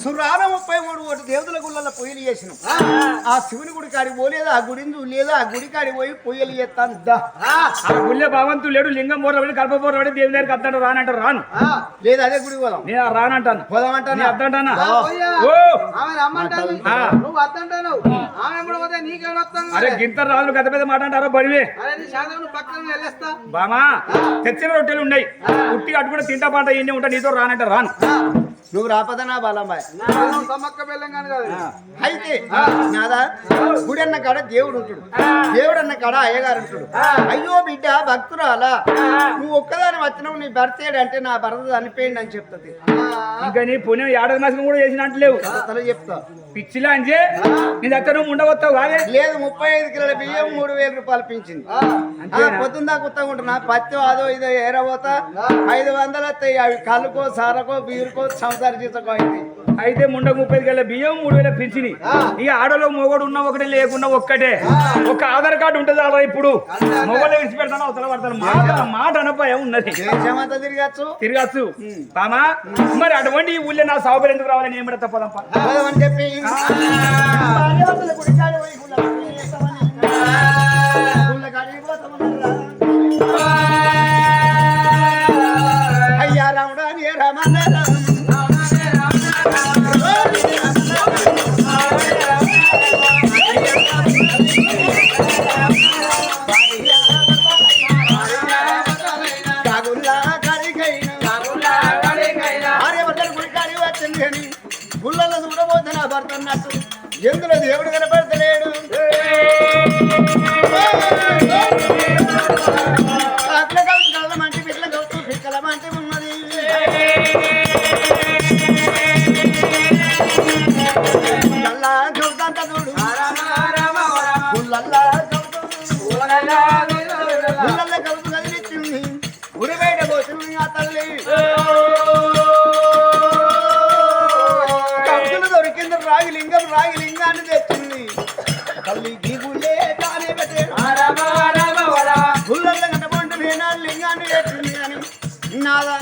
సురాన ముప్పై మూడు కోటి దేవుదుల గుళ్ళలో పొయ్యిలు చేసినాం. ఆ. శివుని గుడి కాడికి పోలేదు? ఆ గుడిని చూడలేదు ఆ గుడి కాడికి పోయి పొయ్యలు చేస్తాను. ఆ గుళ్ళే భగవంతుడు లేడు లింగం బోర్ల పడి బోర్ల పడి దేవుని దగ్గరికి అద్దంటారు రానంటారు రాను. లేదు అదే గుడికి పోదాం. నేను రానంటాను పోదామంటాను? అద్దంటానా. నువ్వు వద్దంటాను. ఆమె ఎప్పుడు పోతే అరే గింత రాళ్ళు గత పెద్ద మాట అంటారో బడివే బామా తెచ్చిన రొట్టెలు ఉన్నాయి. ఉట్టి అటు కూడా తింటా పాట ఇన్ని ఉంటా నీతో రానంటే రాను. నువ్వు రాపద నా కాదు. అయితే నాదా గుడి అన్న కాడ దేవుడు ఉంటాడు. దేవుడు అన్న కాడ అయ్యగారు ఉంటాడు. అయ్యో బిడ్డ భక్తురాలా నువ్వు ఒక్కదాని వచ్చినావు నీ భర్త అంటే నా భర్త చనిపోయింది అని చెప్తుంది ఇంకా నీ పుణ్యం ఏడాది మాసం కూడా చేసినట్టు లేవు. అసలు చెప్తా. పిచ్చిలా అంజే నీ దగ్గర నువ్వు ఉండవస్తావు కాదే? లేదు ముప్పై ఐదు కిలోల బియ్యం మూడు వేల రూపాయలు పింఛింది ఆ, పొద్దున్న దాకా ఉత్తగా ఉంటున్నా. పత్తి అదో ఇదో ఏరబోతా. ఐదు వందలు వస్తాయి అవి కళ్ళుకో సారకో బీరుకో సంసార జీతకో అయింది. అయితే ముండ ముప్పై గల బియ్యం మూడు వేల పింఛని ఇక ఆడలో మొగడు ఉన్న ఒకటి లేకుండా ఒక్కటే. ఒక ఆధార్ కార్డు ఉంటుంది అలా ఇప్పుడు. మొగలు విడిచి పెడతాను అవతల పడతాను? మాట మాట అనపాయ ఉన్నది. తిరగచ్చు. తిరగచ్చు. బామా మరి అటువంటి ఊళ్ళో నా సాగుబడి ఎందుకు రావాలని ఏం పెడతా పదమ్మా పోదామని చెప్పి. లింగం రాగి లింగాన్ని తెచ్చింది. తల్లి గుళ్ళే తానే గుళ్ళల్లో కట్టబంటు నేనా లింగాన్ని తెచ్చింది అని నాదా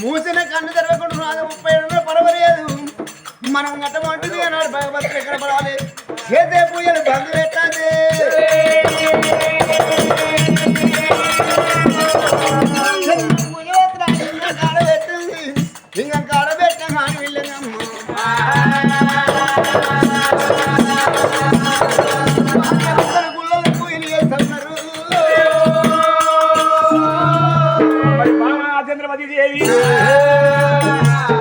మూసిన కన్ను తెరవకుండా నాదా ముప్పై ఏళ్ళు పర్వాలేదు మనం కట్టమంటుంది అన్నాడు భగవంతుడు. ఎక్కడ పడాలి చేతే పూజలు బంధు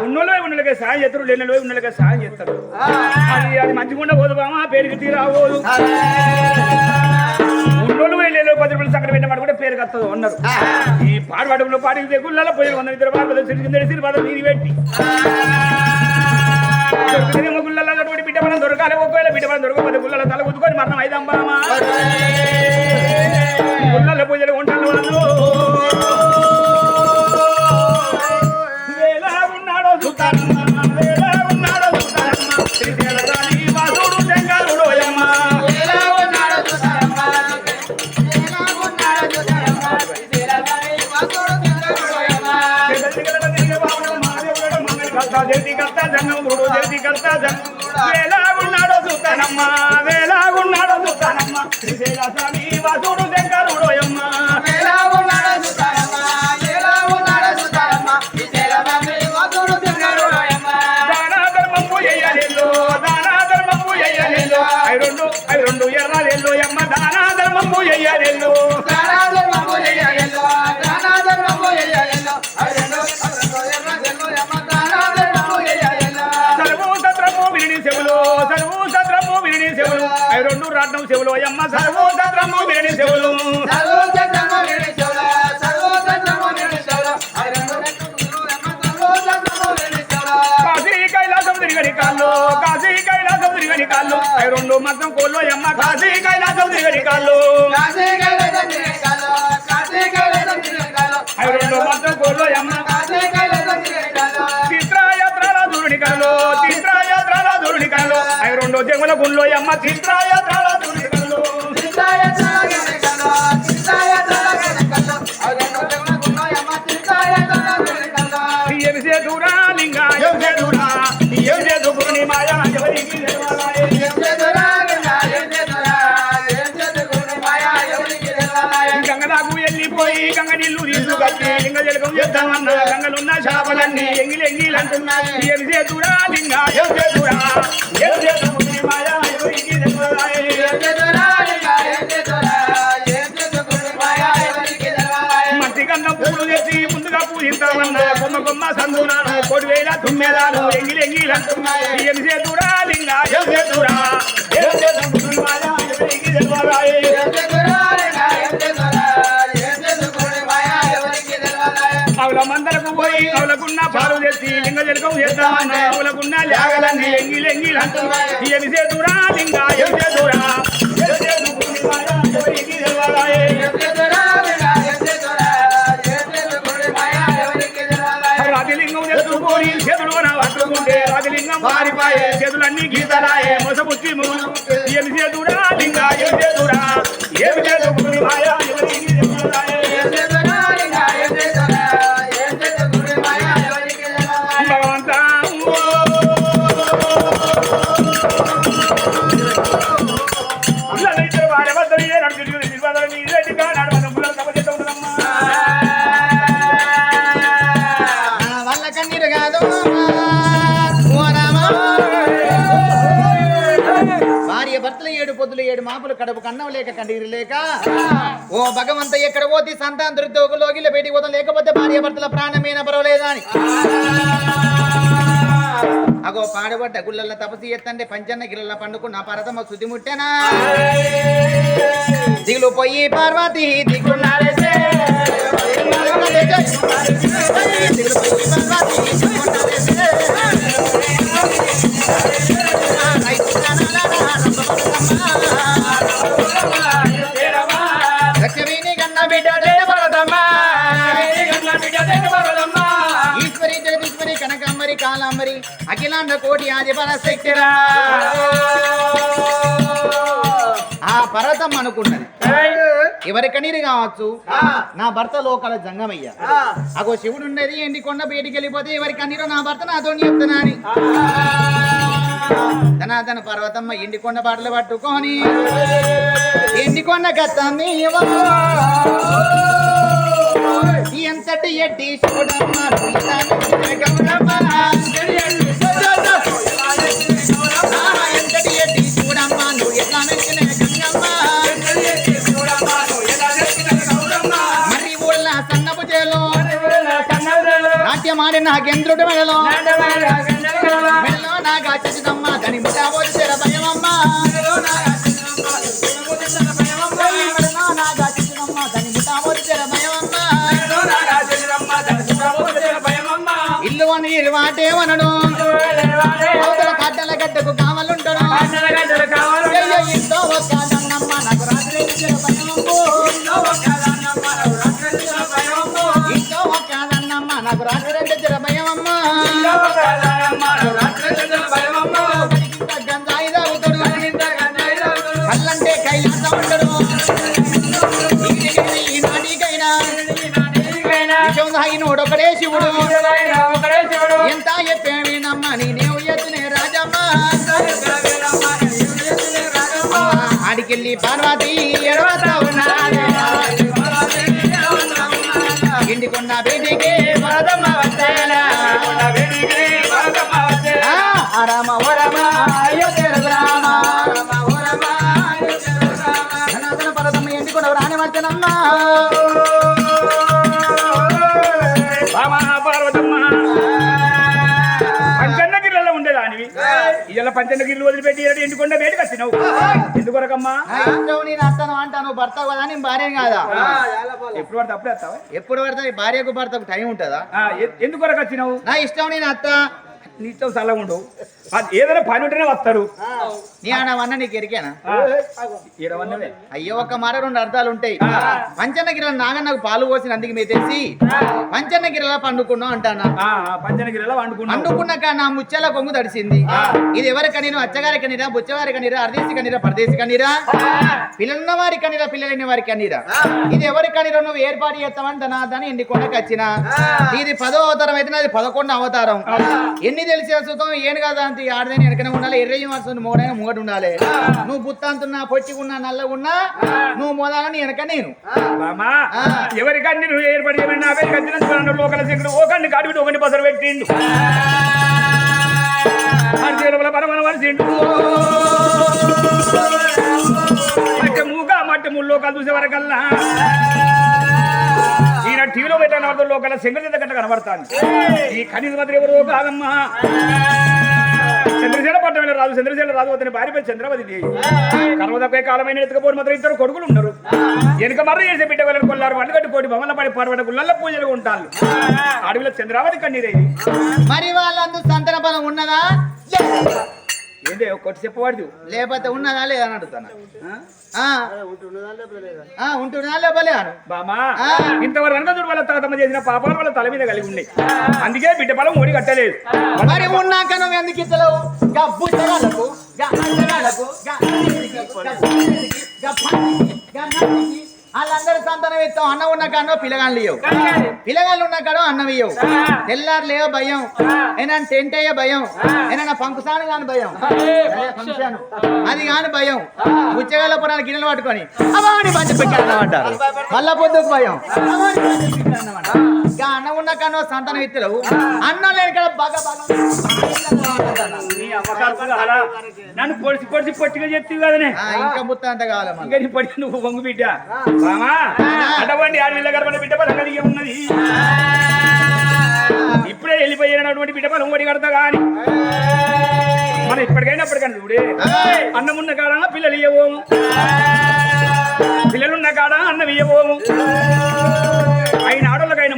ఉన్నోళ్ళకే సాయం చేస్తారు లేని ఉన్నోళ్ళకే సాయం చేస్తారు అది అది మంచిగా ఉండబోదు బామా పేరుకి తీరాబోదు. పది రూపాయలు పెట్టమాట కూడా పేరు కత్తదు అన్నారు. ఈ పాడుపాటంలో పాడి గుళ్ళలో పోయి వంద ఇద్దరు పాడు సిరి సిరి పాద మీది పెట్టి. గుళ్ళల్లో అటువంటి బిడ్డ మనం దొరకాలి ఒకవేళ బిడ్డ మనం దొరకకపోతే గుళ్ళలో తల కుదుకొని మరణం అయిదాం బామా. గుళ్ళల్లో పూజలు ఉంటాను వాళ్ళు మంగళకర్త, జగతికర్త, జంగముడు, జగతికర్త, జంగముడు. వేలా ఉన్నాడో సుతారమ్మ, వేలా ఉన్నాడో సుతారమ్మ, శ్రీశైల స్వామి వాసుడు శంకరుడోయమ్మ. దానా ధర్మము ఎయ్యలేలో, దానా ధర్మము ఎయ్యలేలో. ఐ రెండు ఐ రెండు ఎర్రలేలో యమ్మ దానా ధర్మము ఎయ్యలేలో. మొత్తం కోళ్ళు యమ్మ కాశీ కైలాసం తిరిగని కాళ్ళు రెండు మొత్తం కోళ్ళు యమ్మ చిత్రయాత్రల దురుని కళ్ళు చిత్రయాత్రల దురుని కళ్ళు ఐ రెండు జముల గుళ్ళు యమ్మ చిత్రయాత్రల దురుని కళ్ళు దూరాలి లింగా ఏం చేదురా ఏం చేసుకుని మాయా ఎవరికి ఎంజే ఎంగిలి లింగా ఏం చేతురా లింగ ఏం చేతురా ఏం మాయా ఎవరికి మట్టి పూలు తెచ్చి ముందుగా పూజిస్తామన్నా కొమ్మ కొమ్మ సందునాను కోటి తుమ్మెదాను ఎంగిలి ఏం చేతురా ఏం చేతురా జలకం చేద్దామన్నా ఆవులకున్న లేగలన్నీ ఏమి చేతురా లింగ ఏం? చేతురా ఎవరికి తెలవాలాయే? పారిపాయే చేతులన్నీ ఏమి చేతురా లింగ ఏం చేతురా. ఏమి చేసుకుని మాయా మాపులు కడుపు కన్నం లేక కన్నీరు లేక ఓ భగవంత ఎక్కడ పోతే సంతాన దుర్దోగులోకి బయటికి పోతాం. లేకపోతే భార్య భర్తల ప్రాణమైన పర్వాలేదా అని అగో పాడబడ్డ గుళ్ళల్లో తపసి ఎత్తండి పంచన్న గిళ్ళ పండుకున్న పరతమ శుద్ధి ముట్టెనా? దిగులు పోయి పార్వతి దిగున్నారే దిగులు పోయి పార్వతి అఖిలాండ కోటి ఆదిపర శక్తిరా. ఆ పర్వతం అనుకున్నది. ఎవరి కనీరు కావచ్చు? నా భర్త లోకల జంగమయ్య. అగో శివుడు ఉండేది ఎండి కొండ బయటికి వెళ్ళిపోతే ఎవరి కన్నీరు నా భర్త నాతో చెప్తున్నా అని ధనాధన పర్వతమ్మ ఎండి కొండ బాటలు పట్టుకొని ఎండి కొండ గత్తమ్మి ఎంతటి ఎడ్డి శివుడమ్మ నాగేంద్రుడి మెడలో. దాని ముఠా భయమమ్మ. ఇల్లు అని ఇరువాటేమనడు అవతల ఇంటికున్న బేటికి ఇలా పంచన్నగిరిలు వదిలిపెట్టి ఈడ ఎండుకొండ బయటకు వచ్చినావు. ఎందుకొరకమ్మా? నా ఇంట్లో నేను అత్తను అంటాను భర్త కదా నేను భార్య కాదా? ఎప్పుడు పడితే అప్పుడే వస్తావా? ఎప్పుడు పడితే భార్యకు భర్తకు టైం ఉంటుందా? ఎందుకొరకు వచ్చినావు నా ఇష్టం నేను అత్త నీతో సలహా ఉండవు అది ఏదైనా పని ఉంటేనే వస్తారు. నీ అన్న నీకు ఎరికేనా? అయ్యో ఒక మాట రెండు అర్థాలు ఉంటాయి. పంచన్నగిరిలో నాగన్నకు పాలు పోసిన అందుకు మీ తెలిసి పంచన్నగిరిలో పండుకున్నాం అంటానా? ఆ, ఆ, పంచనగిరిలో వండుకున్నాం పండుకున్నాక నా ముచ్చెల కొంగు తడిసింది. ఇది ఎవరి కనీరా అచ్చగారి కనీరా బుచ్చవారి కనీరా అర్దేశి కనీరా పరదేశి కనీరా పిల్లలున్న వారి కనీరా పిల్లలైన వారి కనీరా ఇది ఎవరి కనీరా నువ్వు ఏర్పాటు చేస్తావని తన దాన్ని ఎన్ని కొండకి వచ్చిన. ఇది పదో అవతారం అయితే నాది పదకొండు అవతారం. ఎన్ని తెలిసి సుతం ఏను కదా అంటే ఆడదని వెనకనే ఉండాలి. ఎర్రయ్య వస్తుంది మోడైన మూగడు ఉండాలి. నువ్వు బుత్తంతున్నా పొట్టిగున్నా నల్లగున్నా నువ్వు మోదాలని వెనక నేను. ఎవరికండి నువ్వు ఏర్పడి నా పేరు కట్టిన లోకల బసరు పెట్టిండు. పరమన మట్టి మూగ మట్టి ముళ్ళు లోకాలు చూసే వరకల్లా. ఈయన టీవీలో పెట్టిన వార్త లోకల గట్ట కనబడతాను. ఈ ఖనిజ మంత్రి ఎవరు కాదమ్మా చంద్రసేన పట్టణ రాజు చంద్రసేన రాజు అతని భార్య పేరు చంద్రవతి కర్మదక్క కాలమైన ఎత్తుకపోని మాత్రం ఇద్దరు కొడుకులు ఉన్నారు. వెనుక మర్ర చేసే బిడ్డ వాళ్ళని కొల్లారు వంట కట్టి కోటి బొమ్మల పడి పర్వట గుళ్ళల్లో పూజలు ఉంటారు. అడవిలో చంద్రావతి కన్నీరేది మరి వాళ్ళందరూ సంతన బలం ఉన్నదా? ఏందే కొట్టి చెప్పవాడు లేకపోతే ఉన్నదా లేదా అని అడుగుతాను? ఆ. ఆ, ఉంటున్నా లేపలే అను బామా ఆ. ఇంతవరకు అనగదుడు వాళ్ళ తాతమ్మ చేసిన పాపాలు వాళ్ళ తల మీద కలిగి ఉన్నాయి. అందుకే బిడ్డ బలం ఓడి కట్టలేదు. మరి ఉన్నాక నువ్వు ఎందుకు ఇస్తలేవు గా బుచ్చగాళ్ళకు, గా వాళ్ళందరూ సంతానం ఇస్తాం అన్నం ఉన్న కాడో పిల్లగాళ్ళు ఇవ్వవు పిల్లగాళ్ళు ఉన్న కాడో అన్నం ఇవ్వవు తెల్లారు భయం ఏనా టెంట్ అయ్యే భయం ఏనా పంకుసాను కాని భయం అది కాని భయం ఉచ్చగాళ్ళ పురాణ గిన్నెలు పట్టుకొని అవాడి పంచి పెట్టాను అంటారు మళ్ళా పొద్దుకు భయం అవాడి పెట్టాను ఇంకా అన్నం ఉన్న కాడో సంతానం ఇస్తలేవు అన్నం లేని కాడ బాగా నన్ను పొడిచి పొడిచి పొట్టిగా చెప్తావు కదనే. ఇంకా ముత్త అంత కావాలి ఇంకా నీ పడి నువ్వు వంగు బిడ్డ. అటువంటి ఆడవిల్ల గర్భన బిడ్డ బలం కలిగి ఉన్నది. ఇప్పుడే వెళ్ళిపోయినటువంటి బిడ్డ బలం ఓడి కడతా కానీ మనం ఇప్పటికైనా అప్పటికైనా చూడే. అన్నం ఉన్న కాడ పిల్లలు ఇవ్వబోము పిల్లలున్న కాడ అన్నం ఆడోళ్ళకైనా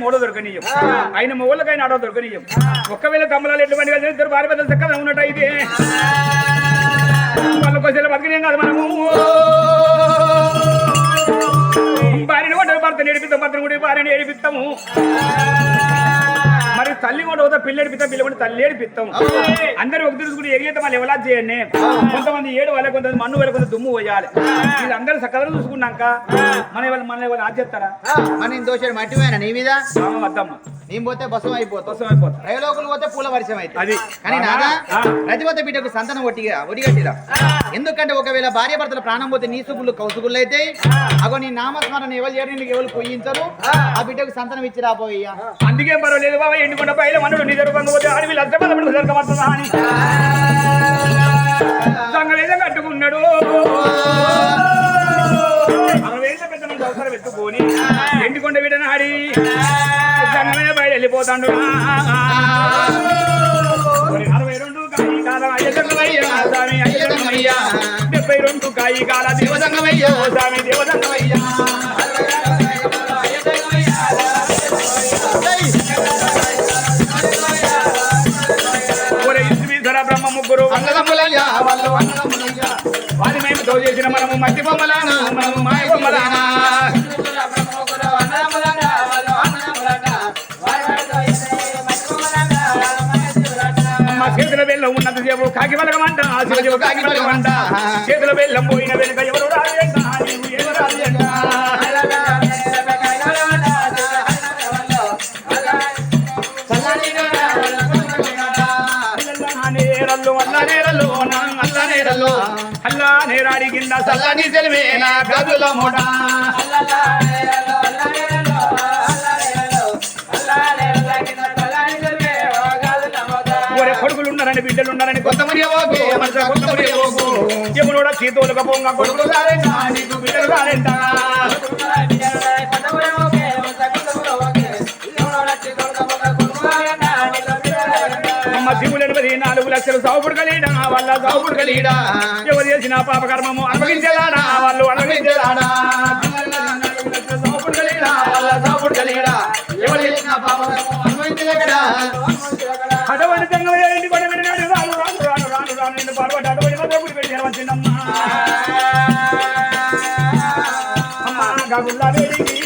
మూడో దొరకనీయం. ఆయన మొగోళ్ళకైనా ఆడో దొరకనీయం. ఒక్కవేళ తమ్ములాలు ఎటువంటి కలిసి ఇద్దరు భార్య పెద్దలు చక్కగా ఉన్నట్టు అయితే వాళ్ళకి వచ్చే బతికినేం కాదు మనము. భార్యను కూడా భర్త నేడిపిస్తాం భర్తను కూడా భార్యను ఏడిపిస్తాము. తల్లి కూడా పోతే పిల్ల ఏడిపిస్తాం పిల్ల కూడా తల్లి ఏడిపిస్తాం అందరూ ఒక తిరుగుడు ఎగితే మళ్ళీ ఎవలా చేయండి? కొంతమంది ఏడు వాళ్ళ కొంతమంది మన్ను వాళ్ళ కొంత దుమ్ము పోయాలి. ఇది అందరూ చక్కగా చూసుకున్నాక మన వాళ్ళు మన వాళ్ళు ఆచేస్తారా మన దోషాడు మట్టిపోయినా నీ మీద? రామ వద్దమ్మ నేను పోతే బసం అయిపోతా రైలోకులు పోతే పూల వర్షం అయితే. కానీ నాదా. రతివత బిడ్డకు సంతానం ఒట్టిగా ఒడిగట్టిరా ఎందుకంటే ఒకవేళ భార్య భర్తల ప్రాణం పోతే నీ కౌసుగుళ్ళు అయితే అగో నీ నామస్మరణ ఎవరు చేయడం నీకు ఎవరు పొయ్యించరు ఆ. బిడ్డకు సంతానం ఇచ్చి రాబోయ్యా అందుకే పర్వాలేదు బాబా ఎండుకొండ పైల మనుడు నీ లక్షపదముడు జరగబడుతుందా అని సంగవేద కట్టుకున్నాడు. అవసరం ఎత్తుకొని ఎండుకొండ బయట వెళ్ళిపోతాడు. మరి అరవై రెండు కాయి కాల అయ్యదంగమయ్య స్వామి అయ్యదంగమయ్య డెబ్బై రెండు కాయి కాల దేవదంగమయ్య స్వామి దేవదంగమయ్య ఒరే ఇసుమీశ్వర బ్రహ్మ ముగ్గురు. అన్నదమ్ములయ్యా వాళ్ళు అన్నదమ్ములయ్యా వారి మేము తో చేసిన మనము మట్టి బొమ్మలానా మనము మాయ బొమ్మలానా. సేపు కాకి బలగమంట శివజీవ కాకి బలగమంట చేతుల బెల్లం పోయిన వెనుక ఎవరు అల్ల అల్ల అల్ల నేరాడి కింద సల్లని సెలవే నా గదుల మూట. ఒరే బిడ్డలు ఉన్నారని కొంతమంది ఎవరోడ చేతులకు పొంగ బిడ్డలు అమ్మ శివులు ఎనిమిది నాలుగు లక్షలు సాగుడు కలిడా వాళ్ళ సాగుడు కలిడా. ఎవరు చేసిన పాప కర్మము అనుభవించేలాడా వాళ్ళు అనుభవించేలాడా. సాగుడు కలిడా వాళ్ళ సాగుడు కలిడా ఎవరు చేసిన పాప కర్మము పాల్పడ్డాడు మధురపుడి పెట్టి అమ్మా అమ్మా గగుల్లా వేడికి